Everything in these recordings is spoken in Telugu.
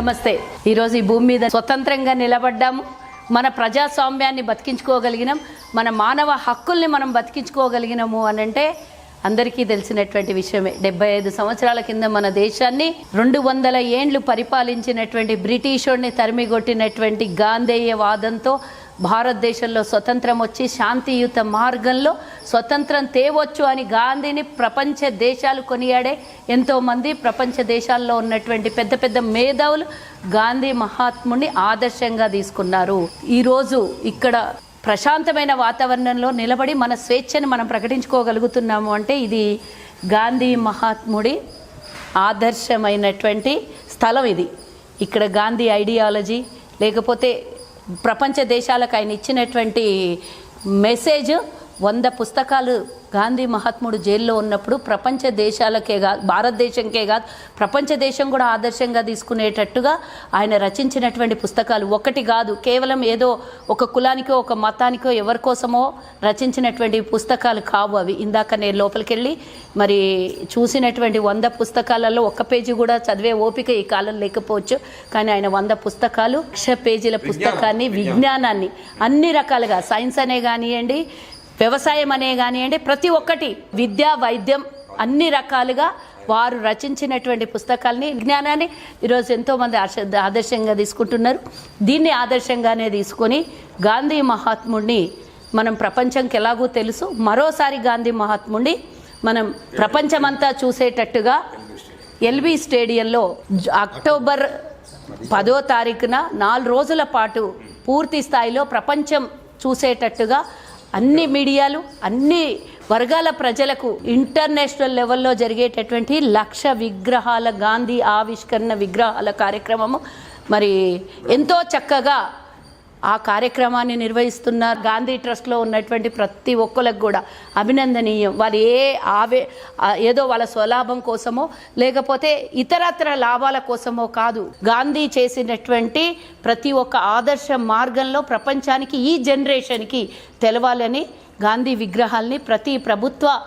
నమస్తే. ఈరోజు ఈ భూమి మీద స్వతంత్రంగా నిలబడ్డాము. మన ప్రజాస్వామ్యాన్ని బతికించుకోగలిగినాం. మన మానవ హక్కుల్ని మనం బతికించుకోగలిగినాము అని అంటే అందరికీ తెలిసినటువంటి విషయమే. డెబ్బై ఐదు సంవత్సరాల కింద మన దేశాన్ని రెండు వందల ఏండ్లు పరిపాలించినటువంటి బ్రిటిషోడిని తరిమిగొట్టినటువంటి గాంధేయ వాదంతో భారతదేశంలో స్వతంత్రం వచ్చి శాంతియుత మార్గంలో స్వతంత్రం తేవచ్చు అని గాంధీని ప్రపంచ దేశాలు కొనియాడే ఎంతోమంది ప్రపంచ దేశాల్లో ఉన్నటువంటి పెద్ద పెద్ద మేధావులు గాంధీ మహాత్ముని ఆదర్శంగా తీసుకున్నారు. ఈరోజు ఇక్కడ ప్రశాంతమైన వాతావరణంలో నిలబడి మన స్వేచ్ఛను మనం ప్రకటించుకోగలుగుతున్నాము అంటే ఇది గాంధీ మహాత్ముడి ఆదర్శమైనటువంటి స్థలం ఇది. ఇక్కడ గాంధీ ఐడియాలజీ లేకపోతే ప్రపంచ దేశాలకు ఆయన ఇచ్చినటువంటి మెసేజ్ వంద పుస్తకాలు గాంధీ మహాత్ముడు జైల్లో ఉన్నప్పుడు ప్రపంచ దేశాలకే కాదు భారతదేశంకే కాదు ప్రపంచ దేశం కూడా ఆదర్శంగా తీసుకునేటట్టుగా ఆయన రచించినటువంటి పుస్తకాలు. ఒకటి కాదు కేవలం ఏదో ఒక కులానికో ఒక మతానికో ఎవరి కోసమో రచించినటువంటి పుస్తకాలు కావు అవి. ఇందాక నేను లోపలికి వెళ్ళి మరి చూసినటువంటి వంద పుస్తకాలలో ఒక్క పేజీ కూడా చదివే ఓపిక ఈ కాలం లేకపోవచ్చు. కానీ ఆయన వంద పుస్తకాలు లక్ష పేజీల పుస్తకాన్ని విజ్ఞానాన్ని అన్ని రకాలుగా సైన్స్ అనే కానివ్వండి వ్యవసాయం అనే కానివ్వండి ప్రతి ఒక్కటి విద్య వైద్యం అన్ని రకాలుగా వారు రచించినటువంటి పుస్తకాల్ని జ్ఞానాన్ని ఈరోజు ఎంతోమంది ఆశ- ఆదర్శంగా తీసుకుంటున్నారు. దీన్ని ఆదర్శంగానే తీసుకొని గాంధీ మహాత్ముడిని మనం ప్రపంచంకి ఎలాగూ తెలుసు. మరోసారి గాంధీ మహాత్ముడిని మనం ప్రపంచమంతా చూసేటట్టుగా ఎల్బీ స్టేడియంలో జ- అక్టోబర్ పదో తారీఖున నాలుగు రోజుల పాటు పూర్తి స్థాయిలో ప్రపంచం చూసేటట్టుగా అన్ని మీడియాలు అన్ని వర్గాల ప్రజలకు ఇంటర్నేషనల్ లెవెల్లో జరిగేటటువంటి లక్ష విగ్రహాల గాంధీ ఆవిష్కరణ విగ్రహాల కార్యక్రమము. మరి ఎంతో చక్కగా ఆ కార్యక్రమాన్ని నిర్వహిస్తున్న గాంధీ ట్రస్ట్లో ఉన్నటువంటి ప్రతి ఒక్కరికి కూడా అభినందనీయం. వారు ఏ ఆవే ఏదో వాళ్ళ స్వలాభం కోసమో లేకపోతే ఇతరత్ర లాభాల కోసమో కాదు. గాంధీ చేసినటువంటి ప్రతి ఒక్క ఆదర్శ మార్గంలో ప్రపంచానికి ఈ జనరేషన్కి తెలవాలని గాంధీ విగ్రహాల్ని ప్రతి ప్రభుత్వ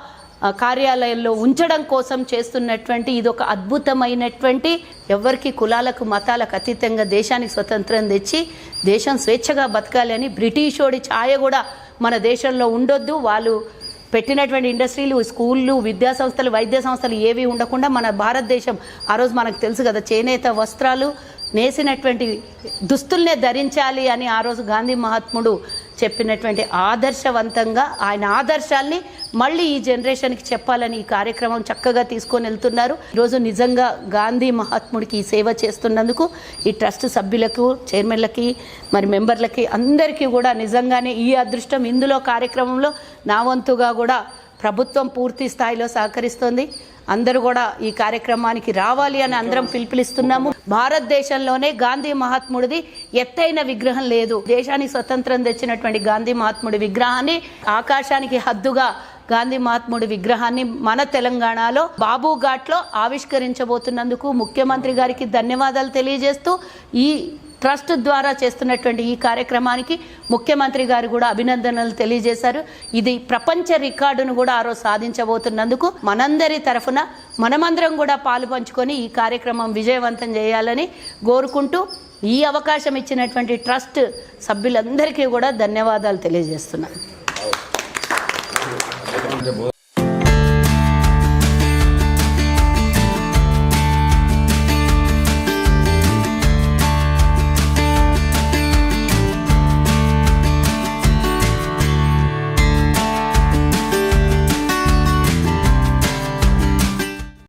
కార్యాలయంలో ఉంచడం కోసం చేస్తున్నటువంటి ఇది ఒక అద్భుతమైనటువంటి ఎవరికి కులాలకు మతాలకు అతీతంగా దేశానికి స్వతంత్రం తెచ్చి దేశం స్వేచ్ఛగా బతకాలి అని బ్రిటిషోడి ఛాయ కూడా మన దేశంలో ఉండొద్దు. వాళ్ళు పెట్టినటువంటి ఇండస్ట్రీలు స్కూళ్ళు విద్యా సంస్థలు వైద్య సంస్థలు ఏవి ఉండకుండా మన భారతదేశం ఆ రోజు మనకు తెలుసు కదా చేనేత వస్త్రాలు నేసినటువంటి దుస్తుల్నే ధరించాలి అని ఆ రోజు గాంధీ మహాత్ముడు చెప్పినటువంటి ఆదర్శవంతంగా ఆయన ఆదర్శాల్ని మళ్ళీ ఈ జనరేషన్కి చెప్పాలని ఈ కార్యక్రమం చక్కగా తీసుకొని వెళ్తున్నారు. ఈరోజు నిజంగా గాంధీ మహాత్ముడికి ఈ సేవ చేస్తున్నందుకు ఈ ట్రస్ట్ సభ్యులకు చైర్మన్లకి మరి మెంబర్లకి అందరికీ కూడా నిజంగానే ఈ అదృష్టం. ఇందులో కార్యక్రమంలో నా వంతుగా కూడా ప్రభుత్వం పూర్తి స్థాయిలో సహకరిస్తోంది. అందరూ కూడా ఈ కార్యక్రమానికి రావాలి అని అందరం పిలుపులిస్తున్నాము భారతదేశంలోనే గాంధీ మహాత్ముడిది ఎత్తైన విగ్రహం లేదు. దేశానికి స్వతంత్రం తెచ్చినటువంటి గాంధీ మహాత్ముడి విగ్రహాన్ని ఆకాశానికి హద్దుగా గాంధీ మహాత్ముడి విగ్రహాన్ని మన తెలంగాణలో బాబు ఘాట్లో ఆవిష్కరించబోతున్నందుకు ముఖ్యమంత్రి గారికి ధన్యవాదాలు తెలియజేస్తూ ఈ ట్రస్ట్ ద్వారా చేస్తున్నటువంటి ఈ కార్యక్రమానికి ముఖ్యమంత్రి గారు కూడా అభినందనలు తెలియజేశారు. ఇది ప్రపంచ రికార్డును కూడా ఆ రోజు సాధించబోతున్నందుకు మనందరి తరఫున మనమందరం కూడా పాలు పంచుకొని ఈ కార్యక్రమం విజయవంతం చేయాలని కోరుకుంటూ ఈ అవకాశం ఇచ్చినటువంటి ట్రస్ట్ సభ్యులందరికీ కూడా ధన్యవాదాలు తెలియజేస్తున్నాను.